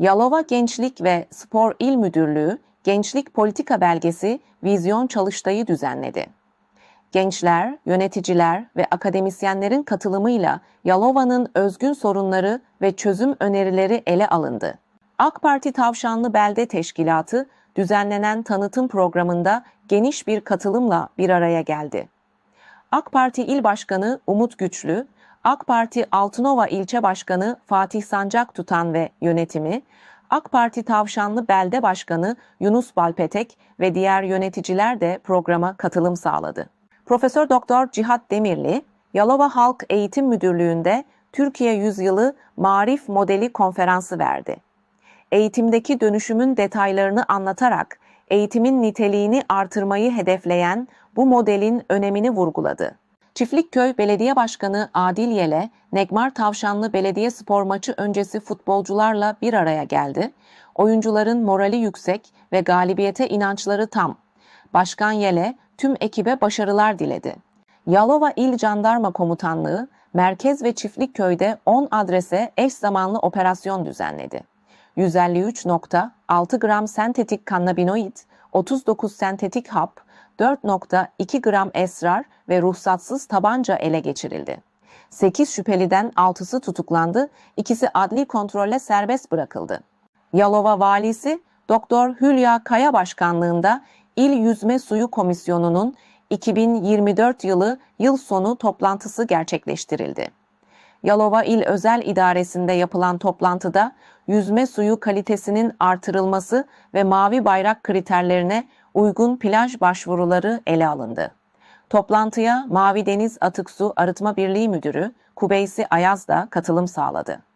Yalova Gençlik ve Spor İl Müdürlüğü Gençlik Politika Belgesi Vizyon Çalıştayı düzenledi. Gençler, yöneticiler ve akademisyenlerin katılımıyla Yalova'nın özgün sorunları ve çözüm önerileri ele alındı. AK Parti Tavşanlı Belde Teşkilatı düzenlenen tanıtım programında geniş bir katılımla bir araya geldi. AK Parti İl Başkanı Umut Güçlü, AK Parti Altınova İlçe Başkanı Fatih Sancak Tutan ve yönetimi, AK Parti Tavşanlı Belde Başkanı Yunus Balpetek ve diğer yöneticiler de programa katılım sağladı. Profesör Doktor Cihat Demirli, Yalova Halk Eğitim Müdürlüğü'nde Türkiye Yüzyılı Marif Modeli konferansı verdi. Eğitimdeki dönüşümün detaylarını anlatarak eğitimin niteliğini artırmayı hedefleyen bu modelin önemini vurguladı. Çiftlikköy Belediye Başkanı Adil Yele, Negmar Tavşanlı Belediye Spor maçı öncesi futbolcularla bir araya geldi. Oyuncuların morali yüksek ve galibiyete inançları tam. Başkan Yele tüm ekibe başarılar diledi. Yalova İl Jandarma Komutanlığı, merkez ve çiftlikköyde 10 adrese eş zamanlı operasyon düzenledi. 153.6 gram sentetik kannabinoid, 39 sentetik hap, 4.2 gram esrar ve ruhsatsız tabanca ele geçirildi. 8 şüpheliden 6'sı tutuklandı, ikisi adli kontrolle serbest bırakıldı. Yalova Valisi Doktor Hülya Kaya Başkanlığında İl Yüzme Suyu Komisyonu'nun 2024 yılı yıl sonu toplantısı gerçekleştirildi. Yalova İl Özel İdaresi'nde yapılan toplantıda yüzme suyu kalitesinin artırılması ve mavi bayrak kriterlerine uygun plaj başvuruları ele alındı. Toplantıya Mavi Deniz Atık Su Arıtma Birliği Müdürü Kubeysi Ayaz da katılım sağladı.